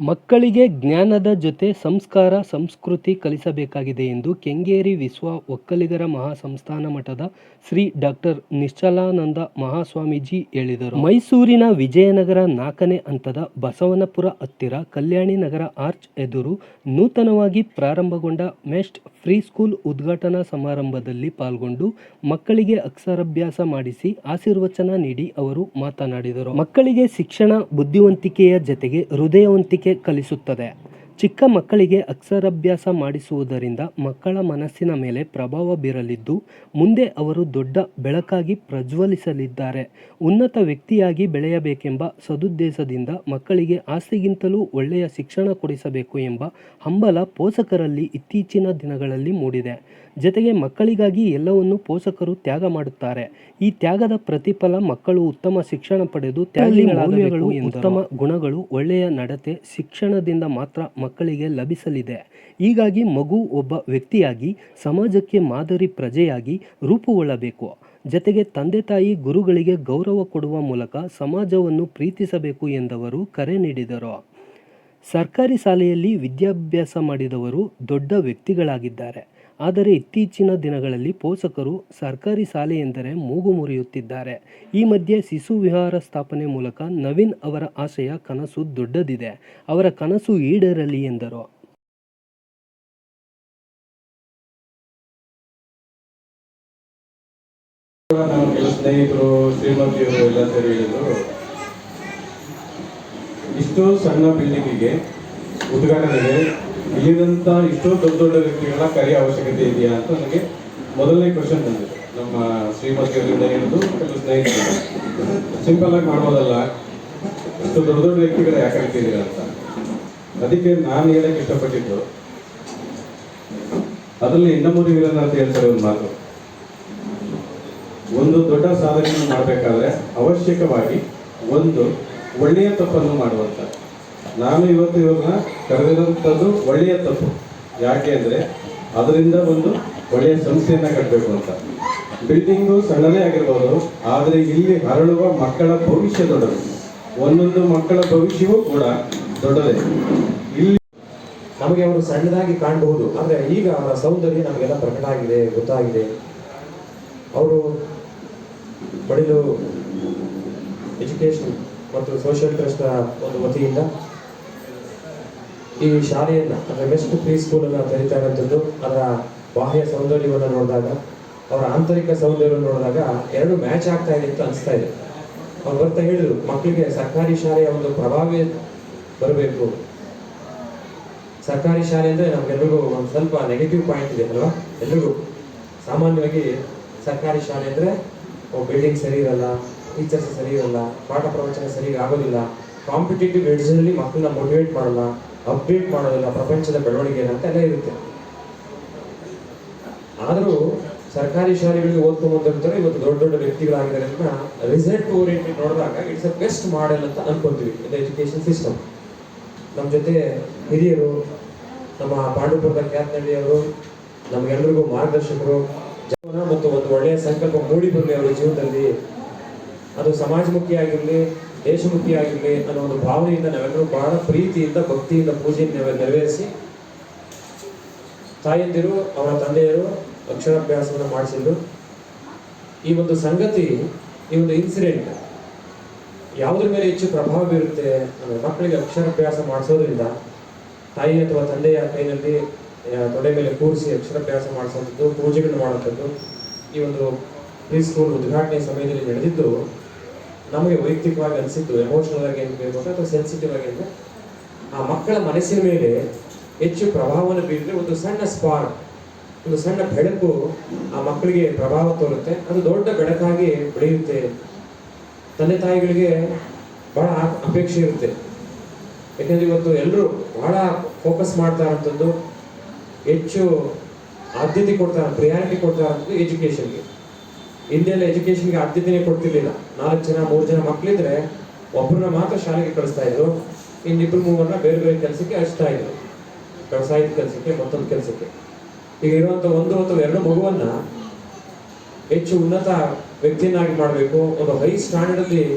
ಮಕ್ಕಳಿಗೆ ಜ್ಞಾನದ ಜೊತೆ ಸಂಸ್ಕಾರ, ಸಂಸ್ಕೃತಿ ಕಲಿಸಬೇಕಾಗಿದೆ ಎಂದು ಕೆಂಗೇರಿ ವಿಶ್ವ ಒಕ್ಕಲಿಗರ ಮಹಾಸಂಸ್ಥಾನ ಮಠದ ಶ್ರೀ ಡಾಕ್ಟರ್ ನಿಶ್ಚಲಾನಂದ ಮಹಾಸ್ವಾಮೀಜಿ ಹೇಳಿದರು. ಮೈಸೂರಿನ ವಿಜಯನಗರ ನಾಲ್ಕನೇ ಹಂತದ ಬಸವನಪುರ ಹತ್ತಿರ ಕಲ್ಯಾಣಿ ನಗರ ಆರ್ಚ್ ಎದುರು ನೂತನವಾಗಿ ಪ್ರಾರಂಭಗೊಂಡ ಮೆಸ್ಟ್ ಫ್ರೀ ಸ್ಕೂಲ್ ಉದ್ಘಾಟನಾ ಸಮಾರಂಭದಲ್ಲಿ ಪಾಲ್ಗೊಂಡು ಮಕ್ಕಳಿಗೆ ಅಕ್ಷರಾಭ್ಯಾಸ ಮಾಡಿಸಿ ಆಶೀರ್ವಚನ ನೀಡಿ ಅವರು ಮಾತನಾಡಿದರು. ಮಕ್ಕಳಿಗೆ ಶಿಕ್ಷಣ, ಬುದ್ಧಿವಂತಿಕೆಯ ಜತೆಗೆ ಹೃದಯವಂತಿಕೆ ಕಲಿಸುತ್ತದೆ. ಚಿಕ್ಕ ಮಕ್ಕಳಿಗೆ ಅಕ್ಷರಾಭ್ಯಾಸ ಮಾಡಿಸುವುದರಿಂದ ಮಕ್ಕಳ ಮನಸ್ಸಿನ ಮೇಲೆ ಪ್ರಭಾವ ಬೀರಲಿದ್ದು ಮುಂದೆ ಅವರು ದೊಡ್ಡ ಬೆಳಕಾಗಿ ಪ್ರಜ್ವಲಿಸಲಿದ್ದಾರೆ. ಉನ್ನತ ವ್ಯಕ್ತಿಯಾಗಿ ಬೆಳೆಯಬೇಕೆಂಬ ಸದುದ್ದೇಶದಿಂದ ಮಕ್ಕಳಿಗೆ ಆಸೆಗಿಂತಲೂ ಒಳ್ಳೆಯ ಶಿಕ್ಷಣ ಕೊಡಿಸಬೇಕು ಎಂಬ ಹಂಬಲ ಪೋಷಕರಲ್ಲಿ ಇತ್ತೀಚಿನ ದಿನಗಳಲ್ಲಿ ಮೂಡಿದೆ. ಜತೆಗೆ ಮಕ್ಕಳಿಗಾಗಿ ಎಲ್ಲವನ್ನು ಪೋಷಕರು ತ್ಯಾಗ ಮಾಡುತ್ತಾರೆ. ಈ ತ್ಯಾಗದ ಪ್ರತಿಫಲ ಮಕ್ಕಳು ಉತ್ತಮ ಶಿಕ್ಷಣ ಪಡೆದು ತ್ಯಾಗಗಳು ಉತ್ತಮ ಗುಣಗಳು ಒಳ್ಳೆಯ ನಡತೆ ಶಿಕ್ಷಣದಿಂದ ಮಾತ್ರ ಮಕ್ಕಳಿಗೆ ಲಭಿಸಲಿದೆ. ಹೀಗಾಗಿ ಮಗು ಒಬ್ಬ ವ್ಯಕ್ತಿಯಾಗಿ, ಸಮಾಜಕ್ಕೆ ಮಾದರಿ ಪ್ರಜೆಯಾಗಿ ರೂಪುಗೊಳ್ಳಬೇಕು. ಜತೆಗೆ ತಂದೆ ತಾಯಿ ಗುರುಗಳಿಗೆ ಗೌರವ ಕೊಡುವ ಮೂಲಕ ಸಮಾಜವನ್ನು ಪ್ರೀತಿಸಬೇಕು ಎಂದವರು ಕರೆ ನೀಡಿದರು. ಸರ್ಕಾರಿ ಶಾಲೆಯಲ್ಲಿ ವಿದ್ಯಾಭ್ಯಾಸ ಮಾಡಿದವರು ದೊಡ್ಡ ವ್ಯಕ್ತಿಗಳಾಗಿದ್ದಾರೆ. ಆದರೆ ಇತ್ತೀಚಿನ ದಿನಗಳಲ್ಲಿ ಪೋಷಕರು ಸರ್ಕಾರಿ ಶಾಲೆ ಎಂದರೆ ಮೂಗು ಮುರಿಯುತ್ತಿದ್ದಾರೆ. ಈ ಮಧ್ಯೆ ಶಿಶು ವಿಹಾರ ಸ್ಥಾಪನೆ ಮೂಲಕ ನವೀನ್ ಅವರ ಆಶಯ ಕನಸು ದೊಡ್ಡದಿದೆ. ಅವರ ಕನಸು ಈಡೇರಲಿ ಎಂದರು. ಸ್ನೇಹಿತರು ಶ್ರೀಮತಿಯವರು ಎಲ್ಲ ಸೇರಿ ಇಷ್ಟೋ ಸಣ್ಣ ಬಿಲ್ಡಿಂಗಿಗೆ ಉದ್ಘಾಟನೆಗೆ ಇಲ್ಲಿದಂತ ಇಷ್ಟೋ ದೊಡ್ಡ ದೊಡ್ಡ ವ್ಯಕ್ತಿಗಳ ಕರೆಯ ಅವಶ್ಯಕತೆ ಇದೆಯಾ ಅಂತ ನನಗೆ ಮೊದಲನೇ ಕ್ವಶನ್ ಬಂದಿದೆ. ನಮ್ಮ ಶ್ರೀಮತಿಯವರಿಂದ ಹಿಡಿದು ಕೆಲವು ಸ್ನೇಹಿತರು. ಸಿಂಪಲ್ ಆಗಿ ಮಾಡ್ಬೋದಲ್ಲ. ಇಷ್ಟು ದೊಡ್ಡ ದೊಡ್ಡ ವ್ಯಕ್ತಿಗಳ ಯಾಕೆ ಅಂತ. ಅದಕ್ಕೆ ನಾನು ಹೇಳಕ್ಕೆ ಇಷ್ಟಪಟ್ಟಿದ್ದು, ಅದರಲ್ಲಿ ಇನ್ನೊಬ್ಬರು ವೀರಣ್ಣ ಅಂತ ಹೇಳ್ತಾರೆ ಒಂದು ಮಾತು. ಒಂದು ದೊಡ್ಡ ಸಾಧನೆಯನ್ನು ಮಾಡಬೇಕಾದ್ರೆ ಅವಶ್ಯಕವಾಗಿ ಒಂದು ಒಳ್ಳೆಯ ತಪ್ಪನ್ನು ಮಾಡುವಂತ ನಾನು ಇವತ್ತು ಇವ್ರನ್ನ ಕರೆದಿರುವಂಥದ್ದು ಒಳ್ಳೆಯ ತಪ್ಪು. ಯಾಕೆ ಅಂದರೆ ಅದರಿಂದ ಒಂದು ಒಳ್ಳೆಯ ಸಂಸ್ಥೆಯನ್ನು ಕಟ್ಟಬೇಕು ಅಂತ. ಬಿಲ್ಡಿಂಗು ಸಣ್ಣದೇ ಆಗಿರ್ಬೋದು, ಆದರೆ ಇಲ್ಲಿ ಹರಳುವ ಮಕ್ಕಳ ಭವಿಷ್ಯ ದೊಡ್ಡದು. ಒಂದೊಂದು ಮಕ್ಕಳ ಭವಿಷ್ಯವೂ ಕೂಡ ದೊಡ್ಡದೇ. ಇಲ್ಲಿ ನಮಗೆ ಅವರು ಸಣ್ಣದಾಗಿ ಕಾಣಬಹುದು, ಆದರೆ ಈಗ ಅವರ ಸೌಂದರ್ಯ ನಮಗೆಲ್ಲ ಪ್ರಕಟ ಆಗಿದೆ ಗೊತ್ತಾಗಿದೆ. ಅವರು ಬಡಿಲು ಎಜುಕೇಶನ್ ಮತ್ತು ಸೋಷಿಯಲ್ ಟ್ರಸ್ಟ್ನ ಒಂದು ವತಿಯಿಂದ ಈ ಶಾಲೆಯನ್ನ, ಅಂದ್ರೆ ಬೆಸ್ಟ್ ಪ್ರೀ ಅನ್ನ ತೆರೀತಾ ಇರುವಂಥದ್ದು ಅದರ ಬಾಹ್ಯ ಸೌಂದರ್ಯವನ್ನು ನೋಡಿದಾಗ, ಅವರ ಆಂತರಿಕ ಸೌಂದರ್ಯವನ್ನು ನೋಡಿದಾಗ ಎರಡು ಮ್ಯಾಚ್ ಆಗ್ತಾ ಇದೆ ಅಂತ ಅನಿಸ್ತಾ ಇದೆ. ಅವ್ರು ಬರ್ತಾ ಹೇಳಿದ್ರು ಮಕ್ಕಳಿಗೆ ಸರ್ಕಾರಿ ಶಾಲೆಯ ಒಂದು ಪ್ರಭಾವ ಬರಬೇಕು. ಸರ್ಕಾರಿ ಶಾಲೆ ಅಂದ್ರೆ ನಮ್ಗೆಲ್ಲರಿಗೂ ಒಂದು ಸ್ವಲ್ಪ ನೆಗೆಟಿವ್ ಪಾಯಿಂಟ್ ಇದೆ ಅಲ್ವಾ? ಎಲ್ರಿಗೂ. ಸಾಮಾನ್ಯವಾಗಿ ಸರ್ಕಾರಿ ಶಾಲೆ ಅಂದ್ರೆ ಬಿಲ್ಡಿಂಗ್ ಸರಿ ಇರಲ್ಲ ಟೀಚರ್ಸ್ ಸರಿ ಇರಲ್ಲ, ಪಾಠ ಪ್ರವಚನ ಸರಿ ಆಗೋದಿಲ್ಲ ಕಾಂಪಿಟೇಟಿವ್ ಎಡ್ಜಲ್ಲಿ ಮಕ್ಕಳನ್ನ ಮೋಟಿವೇಟ್ ಮಾಡಲ್ಲ ಅಪ್ಡೇಟ್ ಮಾಡೋದಿಲ್ಲ, ಪ್ರಪಂಚದ ಬೆಳವಣಿಗೆ ಅಂತ ಎಲ್ಲ ಇರುತ್ತೆ. ಆದರೂ ಸರ್ಕಾರಿ ಶಾಲೆಗಳಿಗೆ ಓದ್ಕೊಂಡು ಬಂದಿರ್ತಾರೆ, ಇವತ್ತು ದೊಡ್ಡ ದೊಡ್ಡ ವ್ಯಕ್ತಿಗಳಾಗಿದ್ದಾರೆ ಅಂತ ರಿಸಲ್ಟ್ ಓರಿಯೆಂಟೆಡ್ ನೋಡಿದಾಗ ಇಟ್ಸ್ ಅ ಬೆಸ್ಟ್ ಮಾಡೆಲ್ ಅಂತ ಅನ್ಕೊಂತೀವಿ ಇದು ಎಜುಕೇಶನ್ ಸಿಸ್ಟಮ್ ನಮ್ಮ ಜೊತೆ ಹಿರಿಯರು, ನಮ್ಮ ಪಾಂಡುಪುರದ ಖ್ಯಾತನಹಳ್ಳಿ ಅವರು ನಮಗೆಲ್ಲರಿಗೂ ಮಾರ್ಗದರ್ಶಕರು, ಜೀವನ ಮತ್ತು ಒಂದು ಒಳ್ಳೆಯ ಸಂಕಲ್ಪ ಮೂಡಿ ಬರಲಿ ಅವರ ಜೀವನದಲ್ಲಿ. ಅದು ಸಮಾಜಮುಖಿ ಆಗಿರಲಿ ದೇಶಮುಖಿ ಅನ್ನೋ ಒಂದು ಭಾವನೆಯಿಂದ ನಾವೆಲ್ಲರೂ ಬಹಳ ಪ್ರೀತಿಯಿಂದ, ಭಕ್ತಿಯಿಂದ ಪೂಜೆಯನ್ನು ನೆರವೇರಿಸಿ ತಾಯಂದಿರು, ಅವರ ತಂದೆಯರು ಅಕ್ಷರಾಭ್ಯಾಸವನ್ನು ಮಾಡಿಸಿದ್ರು. ಈ ಒಂದು ಸಂಗತಿ, ಈ ಒಂದು ಇನ್ಸಿಡೆಂಟ್ ಯಾವುದ್ರ ಮೇಲೆ ಹೆಚ್ಚು ಪ್ರಭಾವ ಬೀರುತ್ತೆ ಅಂದರೆ ಮಕ್ಕಳಿಗೆ ಅಕ್ಷರಾಭ್ಯಾಸ ಮಾಡಿಸೋದ್ರಿಂದ, ತಾಯಿ ಅಥವಾ ತಂದೆಯ ಕೈನಲ್ಲಿ ತೊಡೆ ಮೇಲೆ ಕೂರಿಸಿ ಅಕ್ಷರಾಭ್ಯಾಸ ಮಾಡಿಸುವಂಥದ್ದು ಪೂಜೆಗಳನ್ನು ಮಾಡುವಂಥದ್ದು, ಈ ಒಂದು ಪ್ರೀ ಸ್ಕೂಲ್ ಉದ್ಘಾಟನೆ ಸಮಯದಲ್ಲಿ ನಡೆದಿದ್ದು ನಮಗೆ ವೈಯಕ್ತಿಕವಾಗಿ ಅನಿಸಿದ್ದು ಎಮೋಷನಲ್ ಆಗಿ ಏನು ಬೇಕು ಅಥವಾ ಸೆನ್ಸಿಟಿವ್ ಆಗಿ ಅಂದರೆ ಆ ಮಕ್ಕಳ ಮನಸ್ಸಿನ ಮೇಲೆ ಹೆಚ್ಚು ಪ್ರಭಾವವನ್ನು ಬೀರಿದ್ರೆ ಒಂದು ಸಣ್ಣ ಸ್ಪಾರ್ಕ್ ಒಂದು ಸಣ್ಣ ಬೆಳಕು ಆ ಮಕ್ಕಳಿಗೆ ಪ್ರಭಾವ ತೋರುತ್ತೆ. ಅದು ದೊಡ್ಡ ಬೆಳಕಾಗಿ ಬೆಳೆಯುತ್ತೆ. ತಂದೆ ತಾಯಿಗಳಿಗೆ ಬಹಳ ಅಪೇಕ್ಷೆ ಇರುತ್ತೆ. ಯಾಕಂದ್ರೆ ಇವತ್ತು ಎಲ್ಲರೂ ಬಹಳ ಫೋಕಸ್ ಮಾಡ್ತಾ ಇರೋಂಥದ್ದು, ಹೆಚ್ಚು ಆದ್ಯತೆ ಕೊಡ್ತಾ ಪ್ರಿಯಾರಿಟಿ ಕೊಡ್ತಾ ಇರೋಂಥದ್ದು ಎಜುಕೇಶನ್ಗೆ ಹಿಂದೆಲ್ಲ ಎಜುಕೇಶನ್ಗೆ ಆದ್ಯತೆನೇ ಕೊಡ್ತಿರ್ಲಿಲ್ಲ. ನಾಲ್ಕು ಜನ, ಮೂರು ಜನ ಮಕ್ಕಳಿದ್ರೆ ಒಬ್ಬರನ್ನ ಮಾತ್ರ ಶಾಲೆಗೆ ಕಳಿಸ್ತಾ ಇದ್ರು. ಇನ್ನಿಬ್ರು ಮೂವರನ್ನ ಬೇರೆ ಬೇರೆ ಕೆಲಸಕ್ಕೆ ಹಚ್ತಾ ಇದ್ರು. ವ್ಯವಸಾಯದ ಕೆಲಸಕ್ಕೆ, ಮತ್ತೊಂದು ಕೆಲಸಕ್ಕೆ. ಈಗ ಇರುವಂತ ಒಂದು ಅಥವಾ ಎರಡು ಮಗುವನ್ನ ಹೆಚ್ಚು ಉನ್ನತ ವ್ಯಕ್ತಿಯನ್ನಾಗಿ ಮಾಡಬೇಕು. ಒಂದು ಹೈ ಸ್ಟ್ಯಾಂಡರ್ಡ್ ಅಲ್ಲಿ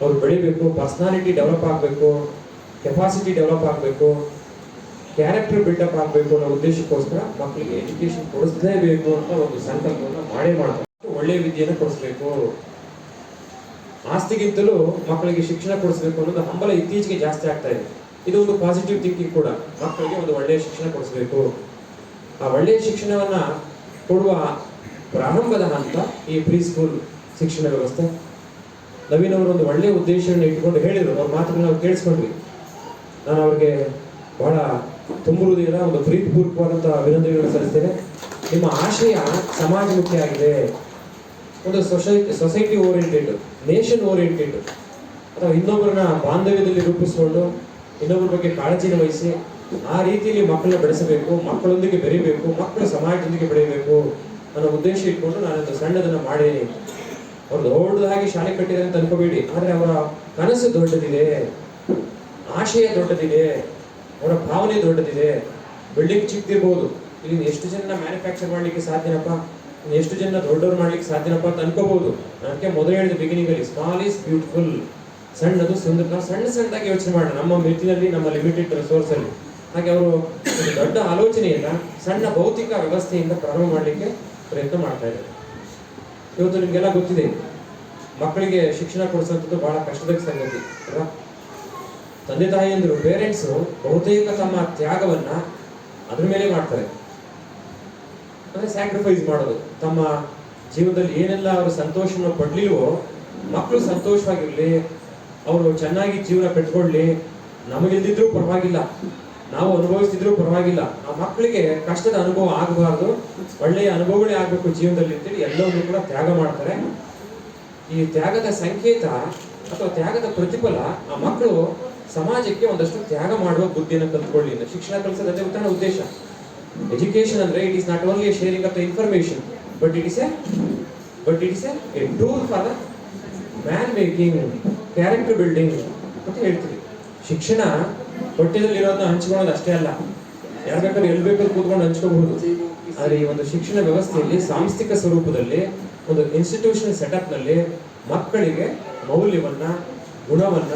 ಅವ್ರು ಬೆಳಿಬೇಕು. ಪರ್ಸನಾಲಿಟಿ ಡೆವಲಪ್ ಆಗಬೇಕು. ಕೆಪಾಸಿಟಿ ಡೆವಲಪ್ ಆಗಬೇಕು. ಕ್ಯಾರೆಕ್ಟರ್ ಬಿಲ್ಡಪ್ ಆಗಬೇಕು ಅನ್ನೋ ಉದ್ದೇಶಕ್ಕೋಸ್ಕರ ಮಕ್ಕಳಿಗೆ ಎಜುಕೇಶನ್ ಕೊಡಿಸಲೇಬೇಕು ಅಂತ ಒಂದು ಸಂಕಲ್ಪವನ್ನು ಮಾಡೇ ಮಾಡ್ತಾರೆ. ಒಳ್ಳೆಯ ವಿದ್ಯೆಯನ್ನು ಕೊಡಿಸ್ಬೇಕು. ಆಸ್ತಿಗಿಂತಲೂ ಮಕ್ಕಳಿಗೆ ಶಿಕ್ಷಣ ಕೊಡಿಸ್ಬೇಕು ಅನ್ನೋದು ಹಂಬಲ ಇತ್ತೀಚೆಗೆ ಜಾಸ್ತಿ ಆಗ್ತಾ ಇದೆ. ಇದು ಒಂದು ಪಾಸಿಟಿವ್ ಥಿಂಕಿಂಗ್ ಕೂಡ ಮಕ್ಕಳಿಗೆ ಒಂದು ಒಳ್ಳೆಯ ಶಿಕ್ಷಣ ಕೊಡಿಸ್ಬೇಕು. ಆ ಒಳ್ಳೆಯ ಶಿಕ್ಷಣವನ್ನ ಕೊಡುವ ಪ್ರಾರಂಭದ ಹಂತ ಈ ಪ್ರೀ ಸ್ಕೂಲ್ ಶಿಕ್ಷಣ ವ್ಯವಸ್ಥೆ. ನವೀನ್ ಅವರು ಒಂದು ಒಳ್ಳೆಯ ಉದ್ದೇಶವನ್ನು ಇಟ್ಕೊಂಡು ಹೇಳಿದರು. ಅವ್ರ ಮಾತ್ರ ನಾವು ಕೇಳಿಸ್ಕೊಂಡ್ವಿ. ನಾನು ಅವ್ರಿಗೆ ಬಹಳ ತುಂಬುವುದಿಲ್ಲ ಒಂದು ಪ್ರೀತಿಪೂರ್ವಕವಾದಂಥ ಅಭಿನಂದನೆಗಳನ್ನು ಸಲ್ಲಿಸ್ತೇನೆ. ನಿಮ್ಮ ಆಶಯ ಸಮಾಜಮುಖಿ ಆಗಿದೆ. ಒಂದು society society oriented, nation oriented. ಅಥವಾ ಇನ್ನೊಬ್ಬರನ್ನ ಬಾಂಧವ್ಯದಲ್ಲಿ ರೂಪಿಸಿಕೊಂಡು, ಇನ್ನೊಬ್ಬರ ಬಗ್ಗೆ ಕಾಳಜಿನ ವಹಿಸಿ, ಆ ರೀತಿಯಲ್ಲಿ ಮಕ್ಕಳನ್ನ ಬೆಳೆಸಬೇಕು, ಮಕ್ಕಳೊಂದಿಗೆ ಬೆರಿಬೇಕು, ಮಕ್ಕಳು ಸಮಾಜದೊಂದಿಗೆ ಬೆಳೆಯಬೇಕು ಅನ್ನೋ ಉದ್ದೇಶ ಇಟ್ಕೊಂಡು ನಾನೊಂದು ಸಣ್ಣದನ್ನು ಮಾಡೇನಿ. ಅವ್ರು ದೊಡ್ಡದಾಗಿ ಶಾಲೆ ಕಟ್ಟಿದೆ ಅಂತ ಅನ್ಕೋಬೇಡಿ. ಆದರೆ ಅವರ ಕನಸು ದೊಡ್ಡದಿದೆ. ಆಶಯ ದೊಡ್ಡದಿದೆ. ಅವರ ಭಾವನೆ ದೊಡ್ಡದಿದೆ. ಬಿಲ್ಡಿಂಗ್ ಚಿಕ್ಕದಿರ್ಬೋದು ಇಲ್ಲಿ ಎಷ್ಟು ಜನ ಮ್ಯಾನುಫ್ಯಾಕ್ಚರ್ ಮಾಡಲಿಕ್ಕೆ ಸಾಧ್ಯನಪ್ಪ? ಎಷ್ಟು ಜನ ದೊಡ್ಡವ್ರು ಮಾಡ್ಲಿಕ್ಕೆ ಸಾಧ್ಯನಪ್ಪ ಅಂತ ಅನ್ಕೋಬಹುದು. ಅದಕ್ಕೆ ಮೊದಲು ಹೇಳಿದ ಬಿಗಿನಿಂಗ್ ಅಲ್ಲಿ ಸ್ಮಾಲ್ ಈಸ್ ಬ್ಯೂಟಿಫುಲ್ ಸಣ್ಣದು ಸುಂದರ. ನಾವು ಸಣ್ಣ ಸಣ್ಣದಾಗಿ ಯೋಚನೆ ಮಾಡೋಣ. ನಮ್ಮ ಮಿತಿನಲ್ಲಿ, ನಮ್ಮ ಲಿಮಿಟೆಡ್ ರಿಸೋರ್ಸ್ ಅಲ್ಲಿ. ಹಾಗೆ ಅವರು ದೊಡ್ಡ ಆಲೋಚನೆಯನ್ನ ಸಣ್ಣ ಭೌತಿಕ ವ್ಯವಸ್ಥೆಯಿಂದ ಪ್ರಾರಂಭ ಮಾಡಲಿಕ್ಕೆ ಪ್ರಯತ್ನ ಮಾಡ್ತಾ ಇದ್ದಾರೆ. ಇವತ್ತು ನಿಮ್ಗೆಲ್ಲ ಗೊತ್ತಿದೆ, ಮಕ್ಕಳಿಗೆ ಶಿಕ್ಷಣ ಕೊಡಿಸುವಂಥದ್ದು ಬಹಳ ಕಷ್ಟದ ಸಂಗತಿ, ಅಲ್ವಾ? ತಂದೆ ತಾಯಿಯಂದರು ಪೇರೆಂಟ್ಸ್ ಬಹುತೇಕ ತಮ್ಮ ತ್ಯಾಗವನ್ನ ಅದ್ರ ಮೇಲೆ ಮಾಡ್ತಾರೆ. ಅಂದ್ರೆ ಸ್ಯಾಕ್ರಿಫೈಸ್ ಮಾಡೋದು. ತಮ್ಮ ಜೀವನದಲ್ಲಿ ಏನೆಲ್ಲ ಅವರು ಸಂತೋಷವನ್ನು ಪಡ್ಲಿಲ್ವೋ ಮಕ್ಕಳು ಸಂತೋಷವಾಗಿರಲಿ, ಅವರು ಚೆನ್ನಾಗಿ ಜೀವನ ಕಟ್ಕೊಳ್ಳಿ ನಮಗಿಲ್ದಿದ್ರೂ ಪರವಾಗಿಲ್ಲ. ನಾವು ಅನುಭವಿಸ್ತಿದ್ರು ಪರವಾಗಿಲ್ಲ. ಆ ಮಕ್ಕಳಿಗೆ ಕಷ್ಟದ ಅನುಭವ ಆಗಬಾರ್ದು. ಒಳ್ಳೆಯ ಅನುಭವಗಳೇ ಆಗಬೇಕು ಜೀವನದಲ್ಲಿ ಅಂತೇಳಿ ಎಲ್ಲವನ್ನೂ ಕೂಡ ತ್ಯಾಗ ಮಾಡ್ತಾರೆ. ಈ ತ್ಯಾಗದ ಸಂಕೇತ ಅಥವಾ ತ್ಯಾಗದ ಪ್ರತಿಫಲ ಆ ಮಕ್ಕಳು ಸಮಾಜಕ್ಕೆ ಒಂದಷ್ಟು ತ್ಯಾಗ ಮಾಡುವ ಬುದ್ಧಿಯನ್ನು ಕಲ್ತ್ಕೊಳ್ಳಿ. ಶಿಕ್ಷಣ ಕಲಿಸೋದೇ ಉತ್ತಮ ಉದ್ದೇಶ. ಎಜುಕೇಶನ್ ಅಂದ್ರೆ it is not only sharing of the information but it is a but it is a tool for the man making character building ಅಂತ ಹೇಳ್ತೀವಿ. ಶಿಕ್ಷಣ ಹೊಟ್ಟೆದಲ್ಲಿರೋದನ್ನ ಹಂಚ್ಕೊಳ್ಳೋದು ಅಷ್ಟೇ ಅಲ್ಲ. ಯಾರು ಬೇಕಾದ್ರೆ ಎಲ್ಲಿ ಬೇಕಾದ್ರೂ ಕೂತ್ಕೊಂಡು ಹಂಚ್ಕೋಬಹುದು. ಆದರೆ ಈ ಒಂದು ಶಿಕ್ಷಣ ವ್ಯವಸ್ಥೆಯಲ್ಲಿ ಸಾಂಸ್ಥಿಕ ಸ್ವರೂಪದಲ್ಲಿ, ಒಂದು ಇನ್ಸ್ಟಿಟ್ಯೂಷನ್ ಸೆಟಪ್ನಲ್ಲಿ ಮಕ್ಕಳಿಗೆ ಮೌಲ್ಯವನ್ನ, ಗುಣವನ್ನ,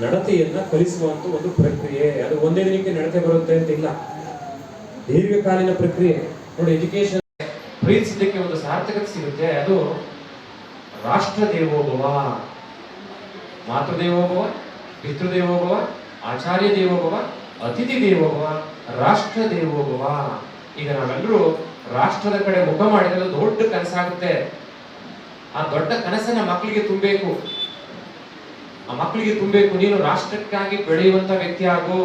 ನಡತೆಯನ್ನ ಕಲಿಸುವಂತ ಒಂದು ಪ್ರಕ್ರಿಯೆ. ಅದು ಒಂದೇ ದಿನಕ್ಕೆ ನಡತೆ ಬರುತ್ತೆ ಅಂತ ಇಲ್ಲ. ದೀರ್ಘಕಾಲೀನ ಪ್ರಕ್ರಿಯೆ. ನೋಡಿ ಎಜುಕೇಶನ್ ಪ್ರೀತಿಸಲಿಕ್ಕೆ ಒಂದು ಸಾರ್ಥಕತೆ ಸಿಗುತ್ತೆ. ಅದು ರಾಷ್ಟ್ರ ದೇವೋಭವ ಮಾತೃದೇವೋಭವ, ಪಿತೃದೇವೋಭವ ಆಚಾರ್ಯ ದೇವೋಭವ ಅತಿಥಿ ದೇವೋಭವ ರಾಷ್ಟ್ರ ದೇವೋಭವ ಈಗ ನಾವೆಲ್ಲರೂ ರಾಷ್ಟ್ರದ ಕಡೆ ಮುಖ ಮಾಡಿದ್ರೆ ದೊಡ್ಡ ಕನಸಾಗುತ್ತೆ. ಆ ದೊಡ್ಡ ಕನಸನ್ನ ಮಕ್ಕಳಿಗೆ ತುಂಬಬೇಕು. ಆ ಮಕ್ಕಳಿಗೆ ತುಂಬಬೇಕು. ನೀನು ರಾಷ್ಟ್ರಕ್ಕಾಗಿ ಬೆಳೆಯುವಂತ ವ್ಯಕ್ತಿ ಆಗು.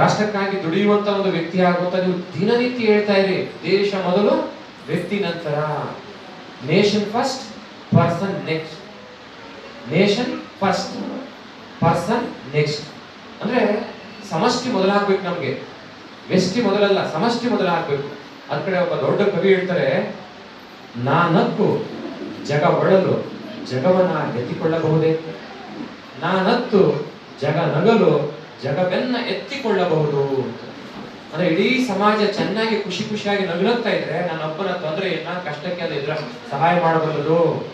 ರಾಷ್ಟ್ರಕ್ಕಾಗಿ ದುಡಿಯುವಂತ ಒಂದು ವ್ಯಕ್ತಿ ಆಗು ಅಂತ ನೀವು ದಿನನಿತ್ಯ ಹೇಳ್ತಾ ಇರಿ. ದೇಶ ಮೊದಲು, ವ್ಯಕ್ತಿ ನಂತರ. Nation first person next nation first person next ಅಂದ್ರೆ ಸಮಷ್ಟಿ ಮೊದಲಾಗ್ಬೇಕು ನಮ್ಗೆ. ವ್ಯಷ್ಟಿ ಮೊದಲಲ್ಲ, ಸಮಷ್ಟಿ ಮೊದಲಾಗ್ಬೇಕು. ಅದ್ ಕಡೆ ಒಬ್ಬ ದೊಡ್ಡ ಕವಿ ಹೇಳ್ತಾರೆ ನಾನಕ್ಕು ಜಗ ಒಳಲು ಜಗವನ್ನ ಎತ್ತಿಕೊಳ್ಳಬಹುದೇ? ನಾನತ್ತು ಜಗ ನಗಲು, ಜಗವೆನ್ನ ಎತ್ತಿಕೊಳ್ಳಬಹುದು ಅಂತ. ಅಂದ್ರೆ ಇಡೀ ಸಮಾಜ ಚೆನ್ನಾಗಿ ಖುಷಿ ಖುಷಿಯಾಗಿ ನಗುತ್ತಾ ಇದ್ರೆ ನನ್ನೊಬ್ಬನ ತೊಂದರೆಯನ್ನ ಕಷ್ಟಕ್ಕೆ ಅದು ಇದ್ರ ಸಹಾಯ ಮಾಡಬಲ್ಲದು.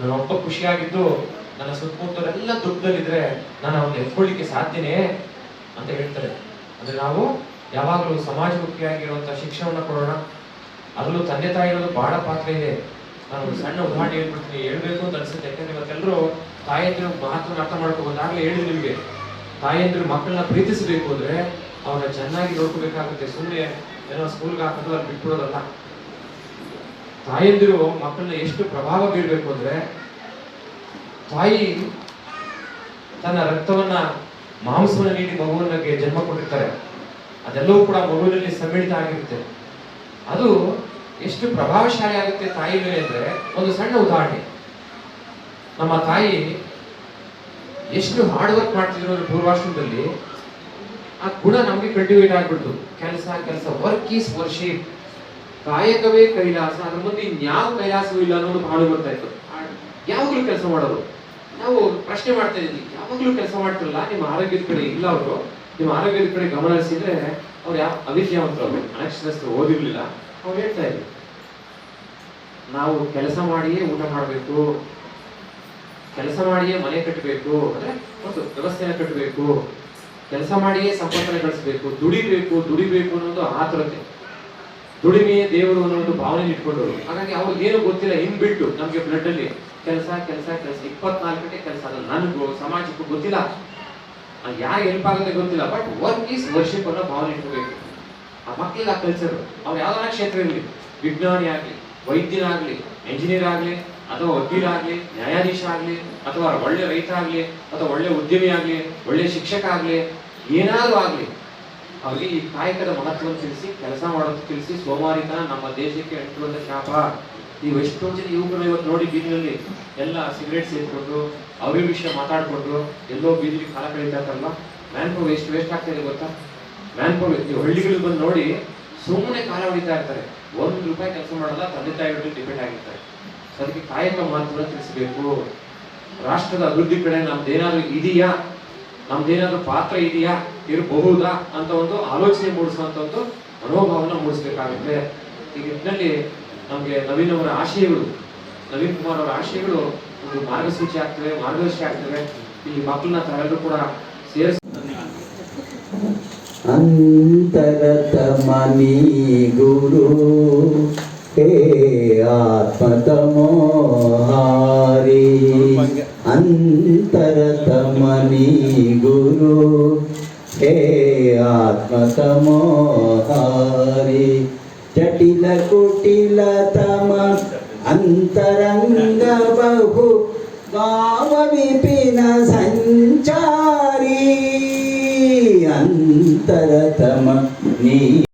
ನನ್ನ ಅಪ್ಪ ಖುಷಿಯಾಗಿದ್ದು, ನನ್ನ ಸುತ್ತಮುತ್ತಲೆಲ್ಲ ದುಃಖದಲ್ಲಿದ್ರೆ ನಾನು ಅವನ್ನ ಎತ್ಕೊಳ್ಳಿಕ್ಕೆ ಸಾಧ್ಯನೇ ಅಂತ ಹೇಳ್ತಾರೆ. ಅಂದ್ರೆ ನಾವು ಯಾವಾಗಲೂ ಸಮಾಜಮುಖಿಯಾಗಿರುವಂತಹ ಶಿಕ್ಷಣವನ್ನ ಕೊಡೋಣ. ಅದರಲ್ಲೂ ತಂದೆ ತಾಯಿಗಳು ಬಹಳ ಪಾತ್ರ ಇದೆ. ನಾನು ಸಣ್ಣ ಉದಾಹರಣೆ ಹೇಳ್ಬಿಡ್ತೀನಿ. ಹೇಳ್ಬೇಕು ಅಂತ ಅನ್ಸುತ್ತೆ. ಯಾಕಂದ್ರೆ ಇವತ್ತೆಲ್ಲರೂ ತಾಯಂದಿರು ಮಹತ್ವನ ಅರ್ಥ ಮಾಡ್ಕೋಬಹುದು ಆಗ್ಲೇ ಹೇಳಿದ್ರು ನಿಮ್ಗೆ. ತಾಯಂದಿರು ಮಕ್ಕಳನ್ನ ಪ್ರೀತಿಸಬೇಕು ಅಂದ್ರೆ ಅವ್ರನ್ನ ಚೆನ್ನಾಗಿ ನೋಡ್ಕೋಬೇಕಾಗುತ್ತೆ. ಸುಮ್ಮನೆ ಏನೋ ಸ್ಕೂಲ್ಗೆ ಹಾಕೋದು ಅಲ್ಲಿ ಬಿಟ್ಬಿಡೋದಲ್ಲ. ತಾಯಂದಿರು ಮಕ್ಕಳನ್ನ ಎಷ್ಟು ಪ್ರಭಾವ ಬೀಳ್ಬೇಕು ಅಂದ್ರೆ ತಾಯಿ ತನ್ನ ರಕ್ತವನ್ನ, ಮಾಂಸವನ್ನ ನೀಡಿ ಮಗುವನ್ನ ಜನ್ಮ ಕೊಟ್ಟಿರ್ತಾರೆ. ಅದೆಲ್ಲವೂ ಕೂಡ ಮಗುವಿನಲ್ಲಿ ಸಮ್ಮಿಳಿತ ಆಗಿರುತ್ತೆ. ಅದು ಎಷ್ಟು ಪ್ರಭಾವಶಾಲಿ ಆಗುತ್ತೆ ತಾಯಿ ಮೇಲೆ ಅಂದ್ರೆ ಒಂದು ಸಣ್ಣ ಉದಾಹರಣೆ. ನಮ್ಮ ತಾಯಿ ಎಷ್ಟು ಹಾರ್ಡ್ ವರ್ಕ್ ಮಾಡ್ತಿದ್ರು ಅಂದ್ರೆ ಪೂರ್ವಾಶ್ರಮದಲ್ಲಿ, ಆ ಗುಣ ನಮಗೆ ಕಂಟಿನ್ಯೂಟ್ ಆಗ್ಬಿಡ್ತು. ಕೆಲಸ ಕೆಲಸ ವರ್ಕ್ ಈಸ್ ವರ್ಷಿಪ್ ಕಾಯಕವೇ ಕೈಲಾಸ, ಅದ್ರ ಮುಂದೆ ಇನ್ಯಾವ ಕೈಲಾಸವೂ ಇಲ್ಲ ಅನ್ನೋದು ಭಾಳ ಬರ್ತಾ ಇತ್ತು. ಯಾವಾಗಲೂ ಕೆಲಸ ಮಾಡೋದು. ನಾವು ಪ್ರಶ್ನೆ ಮಾಡ್ತಾ ಇದ್ವಿ, ಯಾವಾಗಲೂ ಕೆಲಸ ಮಾಡ್ತಿರಲ್ಲ? ನಿಮ್ಮ ಆರೋಗ್ಯದ ಕಡೆ ಇಲ್ಲ ಅವರು. ನಿಮ್ಮ ಆರೋಗ್ಯದ ಕಡೆ ಗಮನ ಹರಿಸಿದ್ರೆ ಅವ್ರು ಯಾವ ಅವಿದ್ಯಾವಂತರು ಅನಕ್ಷರಸ್ಥರು ಓದಿರ್ಲಿಲ್ಲ. ಅವ್ರು ಹೇಳ್ತಾ ಇದ್ರು ನಾವು ಕೆಲಸ ಮಾಡಿಯೇ ಊಟ ಮಾಡಬೇಕು, ಕೆಲಸ ಮಾಡಿಯೇ ಮನೆ ಕಟ್ಟಬೇಕು ಅಂದ್ರೆ ಒಂದು ವ್ಯವಸ್ಥೆನ ಕಟ್ಟಬೇಕು ಕೆಲಸ ಮಾಡಿಯೇ ಸಂಪತ್ತನ್ನು ಗಳಿಸಬೇಕು ದುಡಿಬೇಕು ದುಡಿಬೇಕು ಅನ್ನೋದು ಆತುರತೆ ದುಡಿಮೆಯೇ ದೇವರು ಅನ್ನೋ ಒಂದು ಭಾವನೆ ಇಟ್ಕೊಂಡವರು. ಹಾಗಾಗಿ ಅವ್ರಿಗೆ ಏನು ಗೊತ್ತಿಲ್ಲ ಇನ್ ಬಿಟ್ಟು ನಮ್ಗೆ ಬ್ಲಡ್ ಅಲ್ಲಿ ಕೆಲಸ ಕೆಲಸ ಕೆಲಸ, ಇಪ್ಪತ್ನಾಲ್ಕು ಗಂಟೆ ಕೆಲಸ ಅಲ್ಲ. ನನಗೂ, ಸಮಾಜಕ್ಕೂ ಗೊತ್ತಿಲ್ಲ. ಯಾರು ಹೆಲ್ಪ್ ಆಗುತ್ತೆ ಗೊತ್ತಿಲ್ಲ ಬಟ್ ವರ್ಕ್ ಈಸ್ ವರ್ಷಿಪ್ ಅನ್ನೋ ಭಾವನೆ ಇಟ್ಕೋಬೇಕು. ಆ ಮಕ್ಕಳಿಗೆ ಆ ಕಲ್ಚರ್ ಅವ್ರು ಯಾವ್ದಾರ ಕ್ಷೇತ್ರ ಇರಲಿ ವಿಜ್ಞಾನಿ ಆಗಲಿ ವೈದ್ಯರಾಗಲಿ ಎಂಜಿನಿಯರ್ ಆಗಲಿ, ಅಥವಾ ವಕೀಲ ಆಗಲಿ ನ್ಯಾಯಾಧೀಶ ಆಗಲಿ ಅಥವಾ ಒಳ್ಳೆ ರೈತ ಆಗಲಿ ಅಥವಾ ಒಳ್ಳೆ ಉದ್ಯಮಿ ಆಗಲಿ, ಒಳ್ಳೆ ಶಿಕ್ಷಕ ಆಗಲಿ, ಏನಾದರೂ ಆಗಲಿ, ಅವರಿಗೆ ಈ ಕಾಯಕದ ಮಹತ್ವವನ್ನು ತಿಳಿಸಿ, ಕೆಲಸ ಮಾಡೋದು ತಿಳಿಸಿ ಸೋಮಾರಿತನ ನಮ್ಮ ದೇಶಕ್ಕೆ ಅಂಟುವಂತ ಶಾಪ. ನೀವು ಎಷ್ಟೊಂದು ಜನ ಯುವಕರು ಇವತ್ತು ನೋಡಿ ಬೀದಿನಲ್ಲಿ ಎಲ್ಲ ಸಿಗರೇಟ್ ಸೇರಿಕೊಂಡು ಅವ್ರ ವಿಷಯ ಮಾತಾಡ್ಕೊಂಡು, ಎಲ್ಲೋ ಬೀದಿಲಿ ಕಾಲ ಕಳೀತಾ ಇರ್ತಾರಲ್ಲ ಮ್ಯಾನ್ ಎಷ್ಟು ವೇಸ್ಟ್ ಆಗ್ತಾ ಇದೆ ಗೊತ್ತಾ? ಮ್ಯಾನ್ ಪವರ್ ನೀವು ಹಳ್ಳಿಗಳಿಗೆ ಬಂದು ನೋಡಿ ಸುಮ್ಮನೆ ಕಾಲ ಹೊಡಿತಾ ಇರ್ತಾರೆ. ಒಂದು ರೂಪಾಯಿ ಕೆಲಸ ಮಾಡಲ್ಲ, ತಂದೆ ತಾಯಿಗಳು ಡಿಪೆಂಡ್ ಆಗಿರ್ತಾರೆ. ಅದಕ್ಕೆ ಕಾಯಕ ಮಾತ್ರ ತಿಳಿಸಬೇಕು. ರಾಷ್ಟ್ರದ ಅಭಿವೃದ್ಧಿ ಕಡೆ ನಮ್ದೇನಾದ್ರೂ ಇದೆಯಾ? ನಮ್ದೇನಾದ್ರೂ ಪಾತ್ರ ಇದೆಯಾ? ಇರಬಹುದಾ? ಅಂತ ಒಂದು ಆಲೋಚನೆ ಮೂಡಿಸುವಂತ ಒಂದು ಮನೋಭಾವನ ಮೂಡಿಸ್ಬೇಕಾಗುತ್ತೆ. ಈ ನಿಟ್ಟಿನಲ್ಲಿ ನಮ್ಗೆ ನವೀನ್ ಅವರ ಆಶಯಗಳು, ನವೀನ್ ಕುಮಾರ್ ಅವರ ಆಶಯಗಳು ಒಂದು ಮಾರ್ಗಸೂಚಿ ಆಗ್ತವೆ, ಮಾರ್ಗದರ್ಶಿ ಆಗ್ತವೆ. ಈ ಮಕ್ಕಳನ್ನ ತಾವೆಲ್ಲರೂ ಕೂಡ ಸೇರಿಸಿ అంతరతమని గురు. ఆత్మతమోహారి అంతరతమని గురు. హే ఆత్మతమోహారి జటిల కుటిల తమ అంతరంగ బహు. భావ విపిన సంచారీ. అంతరతమ నీ